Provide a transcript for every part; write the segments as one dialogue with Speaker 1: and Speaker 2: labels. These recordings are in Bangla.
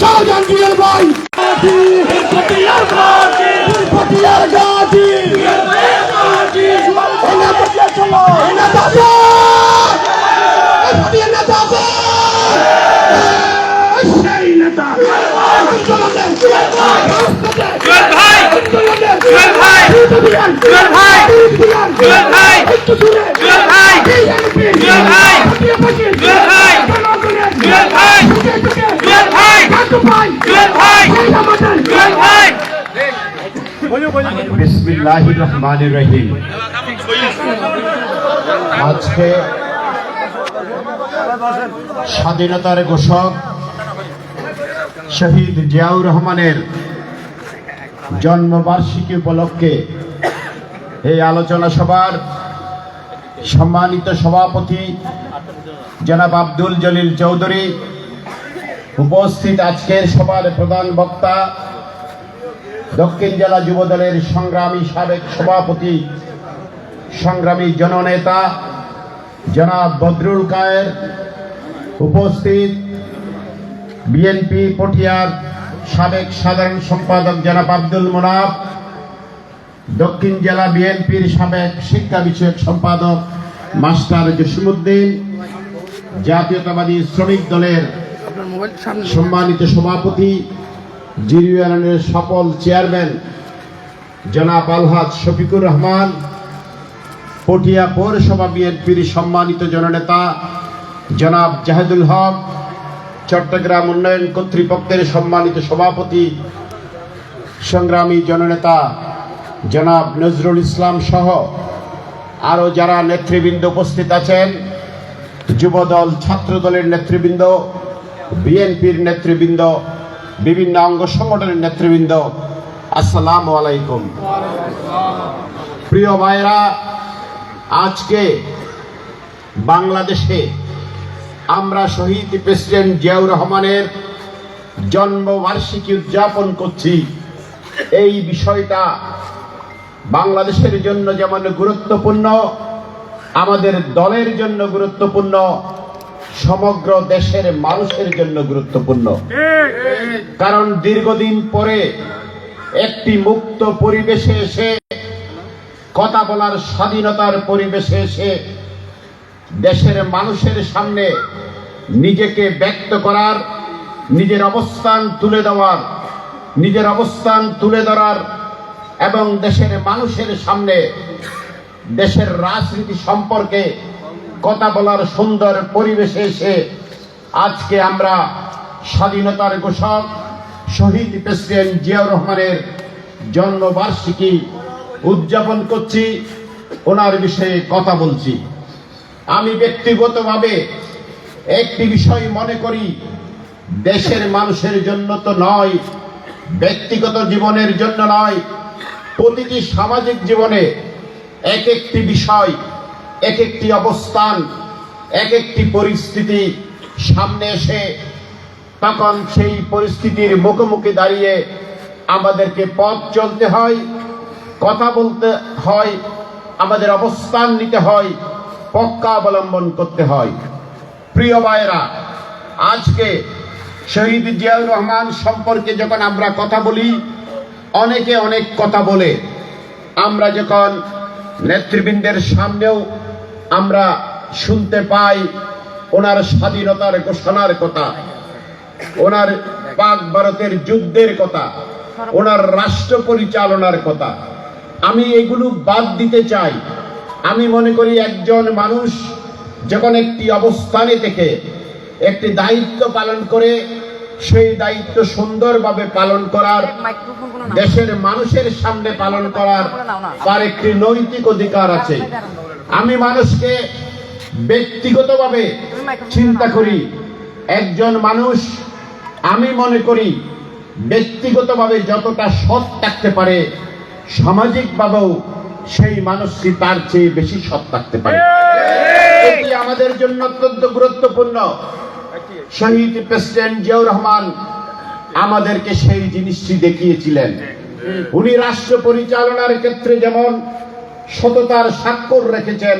Speaker 1: শাহজাহান জিয়ার ভাই।
Speaker 2: ভাই ভাই ভাই ভাই
Speaker 1: একটু দূরে
Speaker 2: জুয়েল ভাই জুয়েল ভাই জুয়েল ভাই জুয়েল ভাই জুয়েল ভাই জুয়েল ভাই জুয়েল ভাই
Speaker 3: আজকে স্বাধীনতার ঘোষক শহীদ জিয়াউর রহমানের জন্মবার্ষিকী উপলক্ষে এই আলোচনা সভার সম্মানিত সভাপতি জনাব আব্দুল জলিল চৌধুরী উপস্থিত আজকের সভার প্রধান বক্তা দক্ষিণ জেলা যুবদলের সংগ্রামী সাবেক সভাপতি সংগ্রামী জননেতা জনাব বদরুল কায়ের উপস্থিত বিএনপি পটিয়ার সাবেক সাধারণ সম্পাদক জনাব আব্দুল মোনাফ দক্ষিণ জেলা বিএনপির সাবেক শিক্ষা বিষয়ক সম্পাদক মাস্টার জসিমুদ্দিন জাতীয়তাবাদী শ্রমিক দলের সম্মানিত সভাপতি জিরো সফল চেয়ারম্যান জনাব আলহাজ শফিকুর রহমান, পটিয়া পৌরসভা বিএনপির সম্মানিত জননেতা জনাব জাহেদুল হক, চট্টগ্রাম উন্নয়ন কর্তৃপক্ষের সম্মানিত সভাপতি, সংগ্রামী জননেতা জনাব নজরুল ইসলাম সহ আরও যারা নেতৃবৃন্দ উপস্থিত আছেন, যুবদল ছাত্রদলের নেতৃবৃন্দ, বিএনপির নেতৃবৃন্দ বিভিন্ন অঙ্গ সংগঠনের নেতৃবৃন্দ, আসসালাম আলাইকুম। প্রিয় ভাইরা আজকে বাংলাদেশে আমরা শহীদ প্রেসিডেন্ট জিয়াউর রহমানের জন্মবার্ষিকী উদযাপন করছি। এই বিষয়টা বাংলাদেশের জন্য যেমন গুরুত্বপূর্ণ, আমাদের দলের জন্য গুরুত্বপূর্ণ সমগ্র দেশের মানুষের জন্য গুরুত্বপূর্ণ। কারণ দীর্ঘদিন পরে একটি মুক্ত পরিবেশে এসে, কথা বলার স্বাধীনতার পরিবেশে এসে দেশের মানুষের সামনে নিজেকে ব্যক্ত করার, নিজের অবস্থান তুলে দেওয়ার, নিজের অবস্থান তুলে ধরার এবং দেশের মানুষের সামনে দেশের রাজনীতি সম্পর্কে কথা বলার সুন্দর পরিবেশে এসে আজকে আমরা স্বাধীনতার ঘোষক শহীদ প্রেসিডেন্ট জিয়াউর রহমানের জন্মবার্ষিকী উদযাপন করছি, ওনার বিষয়ে কথা বলছি। আমি ব্যক্তিগতভাবে একটি বিষয় মনে করি, দেশের মানুষের জন্য তো নয়, ব্যক্তিগত জীবনের জন্য নয়, প্রতিটি সামাজিক জীবনে এক একটি বিষয় এক একটি অবস্থান এক একটি পরিস্থিতি সামনে এসে তখন সেই পরিস্থিতির মুখোমুখি দাঁড়িয়ে আমাদেরকে পথ চলতে হয়, কথা বলতে হয়, আমাদের অবস্থান নিতে হয়, পক্কা অবলম্বন করতে হয়। প্রিয় ভাইরা আজকে শহীদ জিয়াউর রহমান সম্পর্কে যখন আমরা কথা বলি, অনেকে অনেক কথা বলে। আমরা যখন নেতৃবৃন্দের সামনেও আমরা শুনতে পাই ওনার স্বাধীনতার ঘোষণার কথা, ওনার পাক ভারতের যুদ্ধের কথা, ওনার রাষ্ট্র পরিচালনার কথা। আমি এগুলো বাদ দিতে চাই। আমি মনে করি একজন মানুষ যখন একটি অবস্থানে থেকে একটি দায়িত্ব পালন করে, সেই দায়িত্ব সুন্দরভাবে পালন করার, দেশের মানুষের সামনে পালন করার, তার একটি নৈতিক অধিকার আছে। আমি মানুষকে ব্যক্তিগতভাবে চিন্তা করি একজন মানুষ আমি মনে করি ব্যক্তিগতভাবে যতটা সৎ থাকতে পারে সামাজিকভাবেও সেই মানুষটি তার চেয়ে বেশি সৎ থাকতে পারে। এটি আমাদের জন্য অত্যন্ত গুরুত্বপূর্ণ। শহীদ প্রেসিডেন্ট জিয়াউর রহমান আমাদেরকে সেই জিনিসটি দেখিয়েছিলেন। উনি রাষ্ট্র পরিচালনার ক্ষেত্রে যেমন সততার স্বাক্ষর রেখেছেন।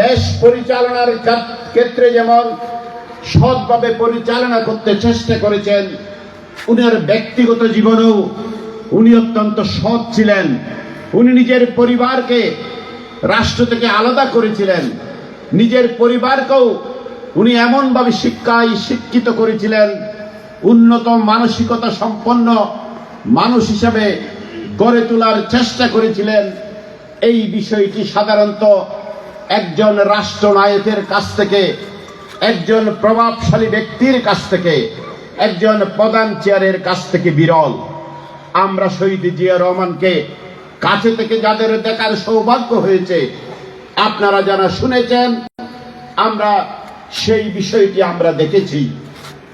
Speaker 3: দেশ পরিচালনার ক্ষেত্রে যেমন সৎভাবে পরিচালনা করতে চেষ্টা করেছেন, উনার ব্যক্তিগত জীবনেও উনি অত্যন্ত সৎ ছিলেন। উনি নিজের পরিবারকে রাষ্ট্র থেকে আলাদা করেছিলেন। নিজের পরিবারকেও উনি এমনভাবে শিক্ষায় শিক্ষিত করেছিলেন, উন্নত মানসিকতা সম্পন্ন মানুষ হিসাবে গড়ে তোলার চেষ্টা করেছিলেন। এই বিষয়টি সাধারণত একজন রাষ্ট্রনায়কের কাছ থেকে, একজন প্রভাবশালী ব্যক্তির কাছ থেকে, একজন প্রধান চেয়ারের কাছ থেকে বিরল। আমরা শহীদ জিয়া রহমানকে কাছে থেকে যাদের দেখার সৌভাগ্য হয়েছে, আপনারা যারা শুনেছেন, আমরা সেই বিষয়টি আমরা দেখেছি।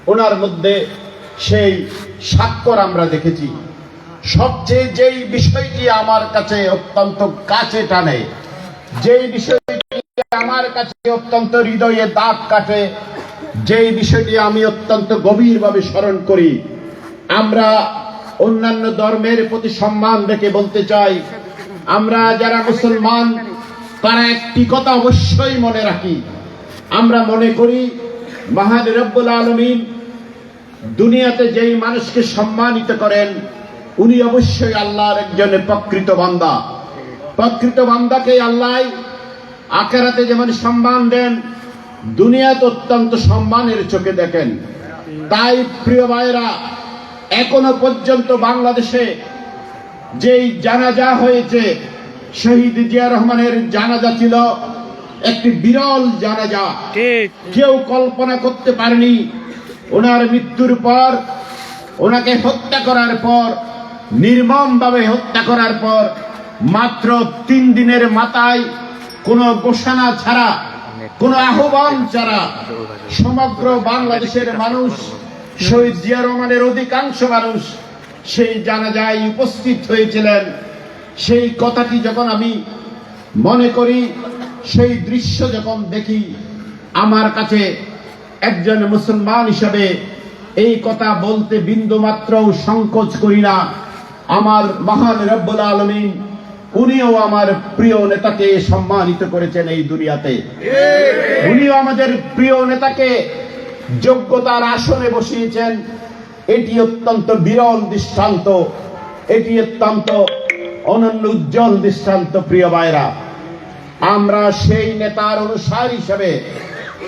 Speaker 3: ওনার মধ্যে সেই স্বাক্ষর আমরা দেখেছি। সবচেয়ে যেই বিষয়টি আমার কাছে অত্যন্ত কাছে টানে, যেই বিষয়টি আমার কাছে অত্যন্ত হৃদয়ে দাগ কাটে, যেই বিষয়টি আমি অত্যন্ত গভীরভাবে স্মরণ করি, আমরা অন্যান্য ধর্মের প্রতি সম্মান রেখে বলতে চাই, আমরা যারা মুসলমান, তারা একটি কথা অবশ্যই মনে রাখি, আমরা মনে করি, মহান রব্বুল আলমিন দুনিয়াতে যেই মানুষকে সম্মানিত করেন উনি অবশ্যই আল্লাহর একজন প্রকৃত বান্দা। প্রকৃত বান্দাকে আল্লাহ আখেরাতে যেমন সম্মান দেন দুনিয়াতে অত্যন্ত সম্মানের চোখে দেখেন। তাই প্রিয় ভাইরা এখনও পর্যন্ত বাংলাদেশে যেই জানাজা হয়েছে শহীদ জিয়া রহমানের জানাজা ছিল একটি বিরল জানাজা। কেউ কল্পনা করতে পারেনি ওনার মৃত্যুর পর ওনাকে হত্যা করার পর নির্মমভাবে হত্যা করার পর মাত্র তিন দিনের মাথায় কোনো ঘোষণা ছাড়া, কোনো আহ্বান ছাড়া সমগ্র বাংলাদেশের মানুষ, শহীদ জিয়া রহমানের অধিকাংশ মানুষ সেই জানাজায় উপস্থিত হয়েছিলেন। সেই কথাটি যখন আমি মনে করি, সেই দৃশ্য যখন দেখি, আমার কাছে একজন মুসলমান হিসাবে এই কথা বলতে বিন্দু মাত্রও সংকোচ করি না। আমার মহান রব্বুল আলমিন, উনিও আমার প্রিয় নেতাকে সম্মানিত করেছেন এই দুনিয়াতে। উনিও আমাদের প্রিয় নেতাকে যোগ্যতার আসনে বসিয়েছেন। এটি অত্যন্ত বিরল দৃষ্টান্ত, এটি অত্যন্ত অনন্য উজ্জ্বল দৃষ্টান্ত, প্রিয় ভাইরা। আমরা সেই নেতার অনুসার হিসেবে,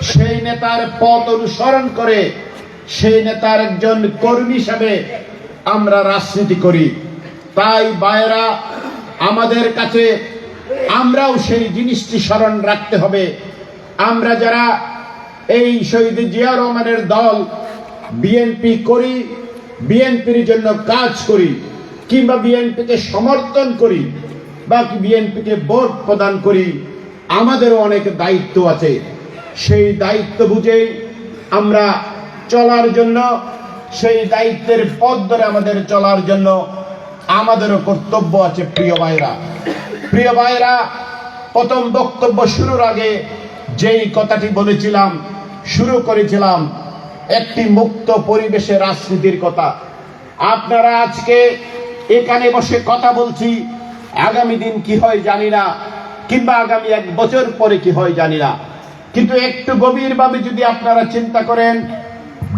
Speaker 3: সেই নেতার পথ অনুসরণ করে, সেই নেতার একজন কর্মী হিসাবে আমরা রাজনীতি করি। তাই বাইরা আমাদের কাছে আমরাও সেই জিনিসটি স্মরণ রাখতে হবে। আমরা যারা এই শহীদ জিয়া রহমানের দল, বিএনপি করি, বিএনপির জন্য কাজ করি, কিংবা বিএনপিকে সমর্থন করি বা বিএনপিকে ভোট প্রদান করি, আমাদেরও অনেক দায়িত্ব আছে। সেই দায়িত্ব বুঝেই আমরা চলার জন্য, সেই দায়িত্বের পথ ধরে আমাদের চলার জন্য আমাদেরও কর্তব্য আছে প্রিয় ভাইরা। প্রিয় ভাইরা, প্রথম বক্তব্য শুরুর আগে যেই কথাটি বলেছিলাম, শুরু করেছিলাম একটি মুক্ত পরিবেশে রাজনীতির কথা। আপনারা আজকে এখানে বসে কথা বলছি, আগামী দিন কি হয় জানি না, কিংবা আগামী এক বছর পরে কি হয় জানি না। কিন্তু একটু গভীরভাবে যদি আপনারা চিন্তা করেন,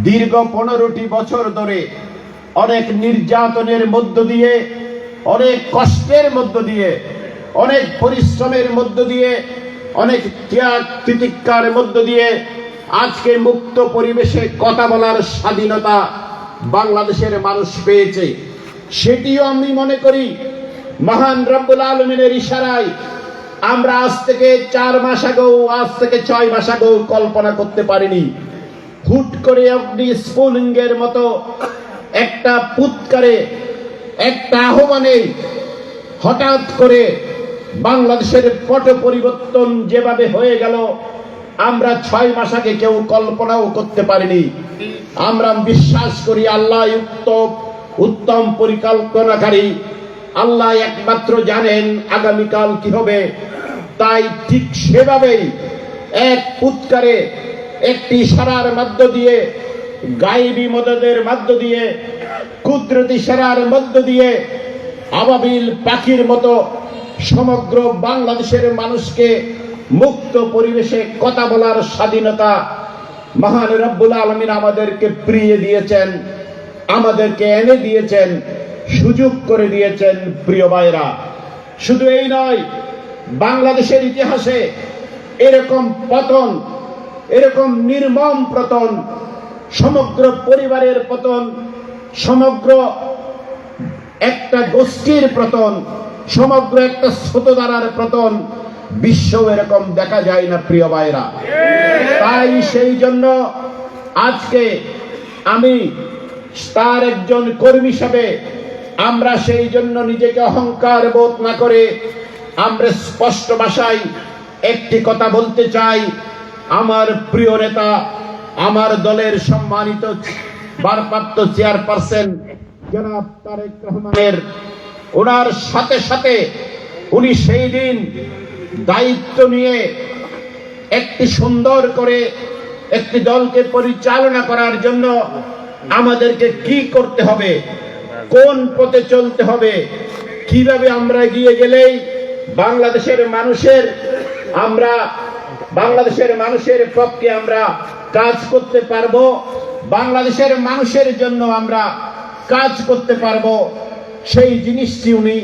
Speaker 3: দীর্ঘ পনেরোটি বছর ধরে অনেক নির্যাতনের মধ্য দিয়ে, অনেক কষ্টের মধ্য দিয়ে, অনেক পরিশ্রমের মধ্য দিয়ে, অনেক ত্যাগ তিতিক্ষার মধ্য দিয়ে আজকে মুক্ত পরিবেশে কথা বলার স্বাধীনতা বাংলাদেশের মানুষ পেয়েছে। সেটিও আমি মনে করি, মহান রব্বুল আলমিনের ইশারায় আমরা আজ থেকে চার মাস আগেও, আজ থেকে ছয় মাস আগেও কল্পনা করতে পারিনি। হুট করে আপনি স্ফুলিঙ্গের মতো একটা পুৎকারে একটা আহ্বানে হঠাৎ করে বাংলাদেশের পট পরিবর্তন যেভাবে হয়ে গেল, আমরা ছয় মাস আগে কেউ কল্পনাও করতে পারিনি। আমরা বিশ্বাস করি আল্লাহ উত্তম উত্তম পরিকল্পনাকারী, আল্লাহ একমাত্র জানেন আগামীকাল কি হবে। তাই ঠিক সেভাবেই এক উৎকারে একটি সারার মধ্য দিয়ে গাইবী মদদের মধ্য দিয়ে, কুদরতি সেরার মধ্য দিয়ে আবাবিল পাখির মতো সমগ্র বাংলাদেশের মানুষকে মুক্ত পরিবেশে কথা বলার স্বাধীনতা মহান রব্বুল আলমিন আমাদেরকে প্রিয় দিয়েছেন, আমাদেরকে এনে দিয়েছেন, সুযোগ করে দিয়েছেন, প্রিয় ভাইরা শুধু এই নয়, বাংলাদেশের ইতিহাসে এরকম পতন, এরকম নির্মম পতন সমগ্র পরিবারের পতন, সমগ্র একটা গোষ্ঠীর পতন, সমগ্র একটা ছোটদারার পতন বিশ্ব এরকম দেখা যায় না, প্রিয় ভাইরা। তাই সেই জন্য আজকে আমি তার একজন কর্মী হিসাবে আমরা সেই জন্য নিজেকে অহংকার বোধ না করে আমরা স্পষ্ট ভাষায় একটি কথা বলতে চাই। আমার প্রিয় নেতা আমার দলের সম্মানিত ভারপ্রাপ্ত চেয়ারপারসন জনাব তারেক রহমানের, ওনার সাথে সাথে উনি সেই দিন দায়িত্ব নিয়ে একটি সুন্দর করে একটি দলকে পরিচালনা করার জন্য আমাদেরকে কি করতে হবে, কোন পথে চলতে হবে, কীভাবে আমরা গিয়ে গেলেই বাংলাদেশের মানুষের আমরা বাংলাদেশের মানুষের পক্ষে আমরা কাজ করতে পারব, বাংলাদেশের মানুষের জন্য আমরা কাজ করতে পারব। সেই জিনিসটি উনি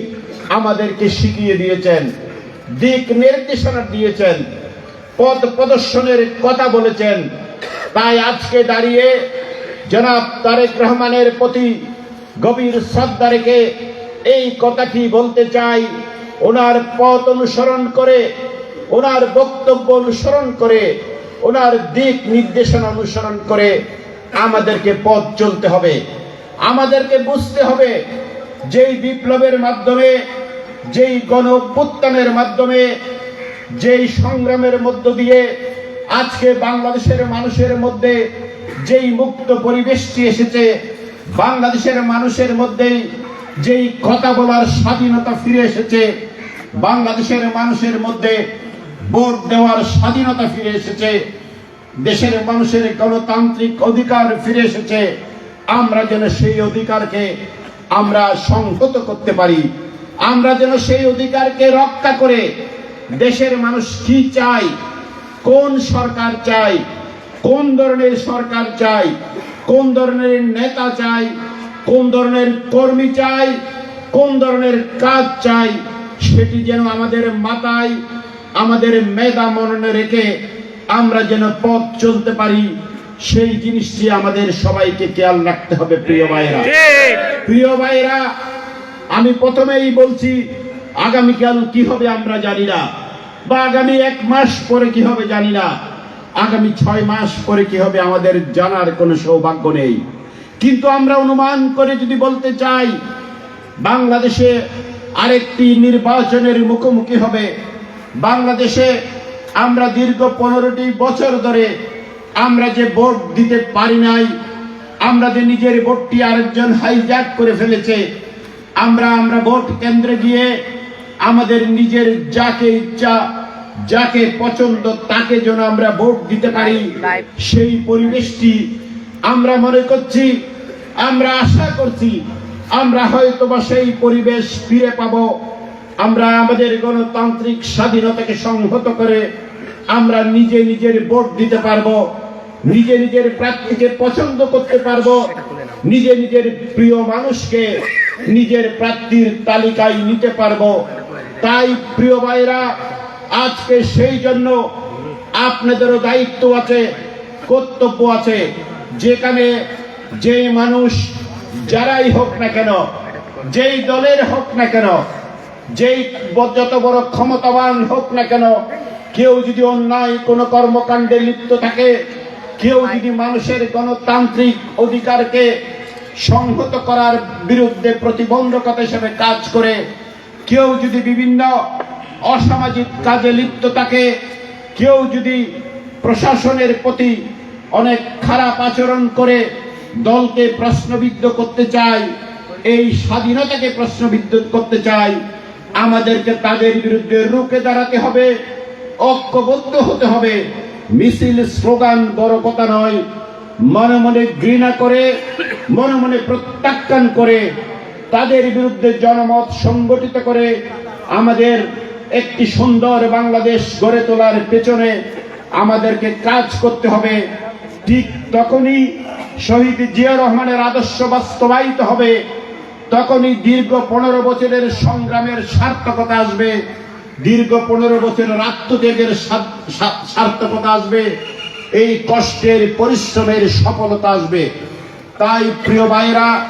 Speaker 3: আমাদেরকে শিখিয়ে দিয়েছেন, দিক নির্দেশনা দিয়েছেন, পথ প্রদর্শনের কথা বলেছেন। তাই আজকে দাঁড়িয়ে জনাব তারেক রহমানের প্রতি গভীর শ্রদ্ধা রেখে এই কথাটি বলতে চাই। ওনার পথ অনুসরণ করে ওনার বক্তব্য অনুসরণ করে, ওনার দিক নির্দেশনা অনুসরণ করে আমাদেরকে পথ চলতে হবে। আমাদেরকে বুঝতে হবে যেই বিপ্লবের মাধ্যমে, যেই গণ অভ্যুত্থানের মাধ্যমে, যেই সংগ্রামের মধ্য দিয়ে আজকে বাংলাদেশের মানুষের মধ্যে যেই মুক্ত পরিবেশটি এসেছে, বাংলাদেশের মানুষের মধ্যে যেই কথা বলার স্বাধীনতা ফিরে এসেছে, বাংলাদেশের মানুষের মধ্যে ভোট দেওয়ার স্বাধীনতা ফিরে এসেছে। দেশের মানুষের গণতান্ত্রিক অধিকার ফিরে এসেছে। আমরা যেন সেই অধিকারকে আমরা সংহত করতে পারি। আমরা যেন সেই অধিকারকে রক্ষা করে দেশের মানুষ কি চায়, কোন সরকার চাই কোন ধরনের সরকার চাই কোন ধরনের নেতা চাই কোন ধরনের কর্মী চাই কোন ধরনের কাজ চাই সেটি যেন আমাদের মাথায় আমাদের মেধা মননে রেখে আমরা যেন পথ চলতে পারি সেই জিনিসটি আমাদের সবাইকে খেয়াল রাখতে হবে প্রিয় ভাইরা প্রিয় ভাইরা আমি প্রথমেই বলছি আগামীকাল কি হবে আমরা জানি না বা আগামী এক মাস পরে কি হবে জানি না আগামী ছয় মাস পরে কি হবে আমাদের জানার কোনো সৌভাগ্য নেই। কিন্তু আমরা অনুমান করে যদি বলতে চাই বাংলাদেশে আরেকটি নির্বাচনের মুখোমুখি হবে বাংলাদেশে আমরা দীর্ঘ পনেরোটি বছর ধরে আমরা যে ভোট দিতে পারি নাই আমরা যে নিজের ভোটটি আরেকজন হাইজ্যাক করে ফেলেছে আমরা আমরা ভোট কেন্দ্রে গিয়ে আমাদের নিজের যাকে ইচ্ছা যাকে পছন্দ তাকে যেন আমরা ভোট দিতে পারি সেই পরিবেশটি আমরা মনে করছি আমরা আশা করছি আমরা হয়তো বা সেই পরিবেশ ফিরে পাবো। আমরা আমাদের গণতান্ত্রিক স্বাধীনতাকে সংহত করে আমরা নিজে নিজের ভোট দিতে পারব, নিজে নিজের প্রার্থীকে পছন্দ করতে পারব, নিজে নিজের প্রিয় মানুষকে নিজের প্রার্থীর তালিকায় নিতে পারব। তাই প্রিয় ভাইরা আজকে সেই জন্য আপনাদেরও দায়িত্ব আছে, কর্তব্য আছে, যেখানে যে মানুষ যারাই হোক না কেন, যেই দলের হোক না কেন যেই যত বড় ক্ষমতাবান হোক না কেন কেউ যদি অন্যায় কোনো কর্মকাণ্ডে লিপ্ত থাকে কেউ যদি মানুষের গণতান্ত্রিক অধিকারকে সংহত করার বিরুদ্ধে প্রতিবন্ধকতা হিসেবে কাজ করে কেউ যদি বিভিন্ন অসামাজিক কাজে লিপ্ত থাকে কেউ যদি প্রশাসনের প্রতি অনেক খারাপ আচরণ করে দলকে প্রশ্নবিদ্ধ করতে চায় এই স্বাধীনতাকে প্রশ্নবিদ্ধ করতে চায় আমাদেরকে তাদের বিরুদ্ধে রুখে দাঁড়াতে হবে, ঐক্যবদ্ধ হতে হবে। মিছিল, স্লোগান বড় কথা নয়। মনে মনে ঘৃণা করে, মনে মনে প্রত্যাখ্যান করে, তাদের বিরুদ্ধে জনমত সংগঠিত করে আমাদের একটি সুন্দর বাংলাদেশ গড়ে তোলার পেছনে আমাদেরকে কাজ করতে হবে। ঠিক তখনই শহীদ জিয়া রহমানের আদর্শ বাস্তবায়িত হবে। তখনই দীর্ঘ পনেরো বছরের সংগ্রামের সার্থকতা আসবে। দীর্ঘ পনেরো বছরের আত্মত্যাগের সার- সার- সার্থকতা আসবে। এই কষ্টের, পরিশ্রমের সফলতা আসবে। তাই প্রিয় ভাইরা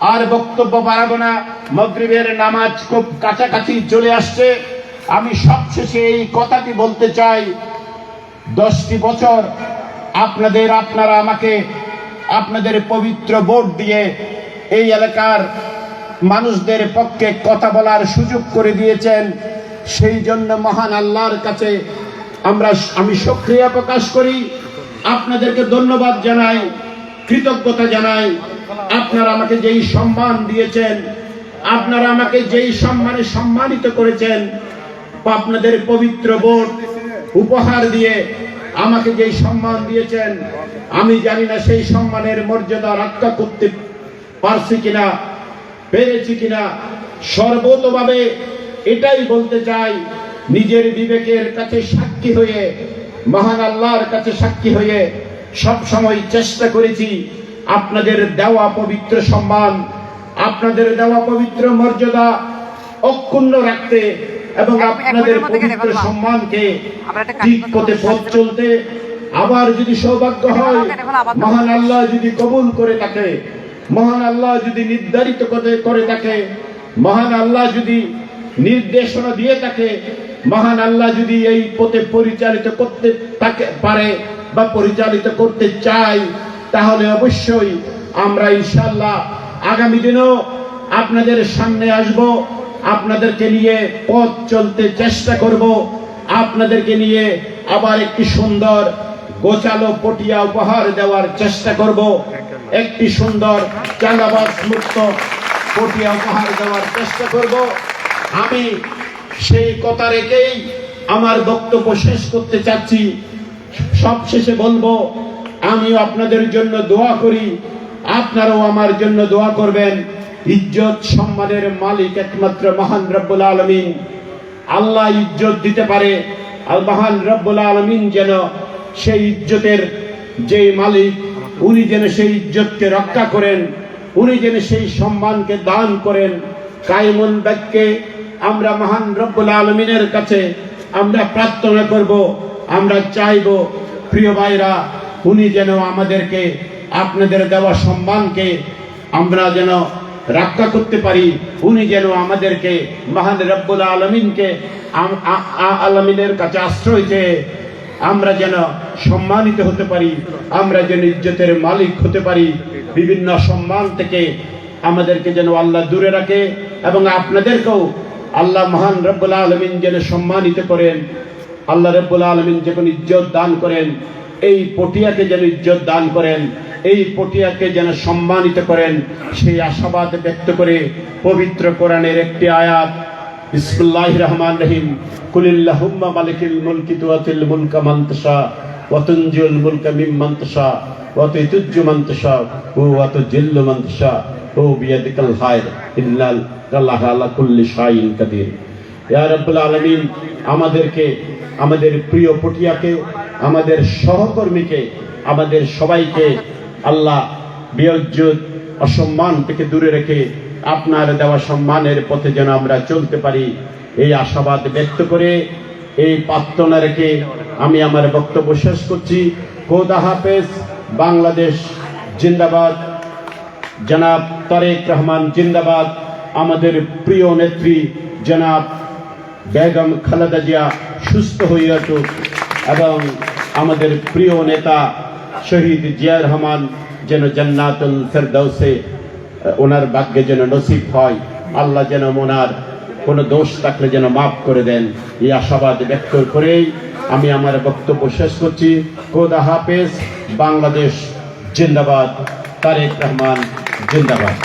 Speaker 3: আর বক্তব্য বাড়াবো না। মগরিবের নামাজ খুব কাছাকাছি চলে আসছে। আমি সবশেষে এই কথাটি বলতে চাই। দশটি বছর আপনাদের, আপনারা আমাকে আপনাদের পবিত্র ভোট দিয়ে এই এলাকার মানুষদের পক্ষে কথা বলার সুযোগ করে দিয়েছেন। সেই জন্য মহান আল্লাহর কাছে আমরা আমি সক্রিয়া প্রকাশ করি। আপনাদেরকে ধন্যবাদ জানাই, কৃতজ্ঞতা জানাই। আপনারা আমাকে যেই সম্মান দিয়েছেন, আপনারা আমাকে যেই সম্মানে সম্মানিত করেছেন বা আপনাদের পবিত্র ভোট উপহার দিয়ে আমাকে যেই সম্মান দিয়েছেন, আমি জানি না সেই সম্মানের মর্যাদা রক্ষা করতে পারছি কিনা। পেরেছি কিনা? সর্বতভাবে এটাই বলতে চাই নিজের বিবেকের কাছে সাক্ষী হয়ে মহান আল্লাহর কাছে সাক্ষী হয়ে সব সময় চেষ্টা করেছি আপনাদের দেওয়া পবিত্র সম্মান আপনাদের দেওয়া পবিত্র মর্যাদা অক্ষুণ্ণ রাখতে এবং আপনাদের পবিত্র সম্মানকে ঠিক পথে
Speaker 4: করতে
Speaker 3: পথ চলতে আবার যদি সৌভাগ্য হয়। মহান আল্লাহ যদি কবুল করে থাকে মহান আল্লাহ যদি নির্ধারিত করে থাকে, মহান আল্লাহ যদি নির্দেশনা দিয়ে থাকে, মহান আল্লাহ যদি এই পথে পরিচালিত করতে থাকে পারে বা পরিচালিত করতে চাই তাহলে অবশ্যই আমরা ইনশাল্লাহ আগামী দিনও আপনাদের সামনে আসব, আপনাদেরকে নিয়ে পথ চলতে চেষ্টা করব, আপনাদেরকে নিয়ে আবার একটি সুন্দর গোছালো পটিয়া উপহার দেওয়ার চেষ্টা করব। একটি সুন্দর চাঁদাবাস মুক্ত পটিয়া উপহার দেওয়ার চেষ্টা করব। আমি সেই কথা রেখেই আমার বক্তব্য শেষ করতে চাচ্ছি। সব শেষে বলব, আমিও আপনাদের জন্য দোয়া করি। আপনারাও আমার জন্য দোয়া করবেন। ইজ্জত সম্মানের মালিক একমাত্র মহান রব্বুল আলমিন। আল্লাহ ইজ্জত দিতে পারে। আল মহান রব্বুল আলমিন যেন সেই ইজ্জতের যে মালিক উনি যেন সেই ইজ্জতকে রক্ষা করেন, উনি যেন সেই সম্মানকে দান করেন। কায়মন বাক্যে আমরা মহান রব্বুল আলমিনের কাছে আমরা প্রার্থনা করব, আমরা চাইব, প্রিয় ভাইরা, উনি যেন আমাদেরকে, আপনাদের দেওয়া সম্মানকে আমরা যেন রক্ষা করতে পারি। উনি যেন আমাদেরকে মহান রব্বুল আলমিনকে আলমিনের কাছে আশ্রয় চেয়ে আমরা যেন সম্মানিত হতে পারি, আমরা যেন ইজ্জতের মালিক হতে পারি। বিভিন্ন সম্মান থেকে আমাদেরকে যেন আল্লাহ দূরে রাখে এবং আপনাদেরকেও আল্লাহ মহান রব্বুল আলমিন যেন সম্মানিত করেন। আল্লাহ রব্বুল আলমিন যখন ইজ্জত দান করেন, এই পটিয়াকে যেন ইজ্জত দান করেন, এই পটিয়াকে যেন সম্মানিত করেন। সেই আশাবাদ ব্যক্ত করে পবিত্র কোরআনের একটি আয়াত বিসমুল্লাহ রহমান রহিম কুলিল্লাহুম্মা মালিকিল মুলকি তুয়াতিল মুলকা মানতাশা, ওয়া তুনজিউল মুলকা মিম্মান তাশা, ওয়া তুইতুজ্জু মান তাশা, ওয়া তুজিল্লু মান তাশা ও বিয়াদিকাল খায়র। ইন্নাল আল্লাহ আলা কুল্লি শাইইন কাদির। ইয়া রাব্বুল আলামিন, আমাদেরকে, আমাদের প্রিয় পটিয়াকে, আমাদের সহকর্মীকে, আমাদের সবাইকে আল্লাহ বিয়জ্জুত অসম্মান থেকে দূরে রেখে আপনার দেওয়া সম্মানের পথে যেন আমরা চলতে পারি, এই আশাবাদ ব্যক্ত করে এই প্রার্থনা রেখে আমি আমার বক্তব্য শেষ করছি। খোদা হাফেজ, বাংলাদেশ জিন্দাবাদ। জনাব তারেক রহমান জিন্দাবাদ। আমাদের প্রিয় নেত্রী জনাব বেগম খালেদা জিয়া সুস্থ উঠুক এবং আমাদের প্রিয় নেতা শহীদ জিয়া রহমান যেন জান্নাতুল ফেরদৌসে ওনার ভাগ্যে যেন নসিব হয়, আল্লাহ যেন ওনার কোনো দোষ থাকলে যেন মাফ করে দেন। এই আশাবাদ ব্যক্ত করেই আমি আমার বক্তব্য শেষ করছি। খোদা হাফেজ, বাংলাদেশ জিন্দাবাদ, তারেক রহমান জিন্দাবাদ।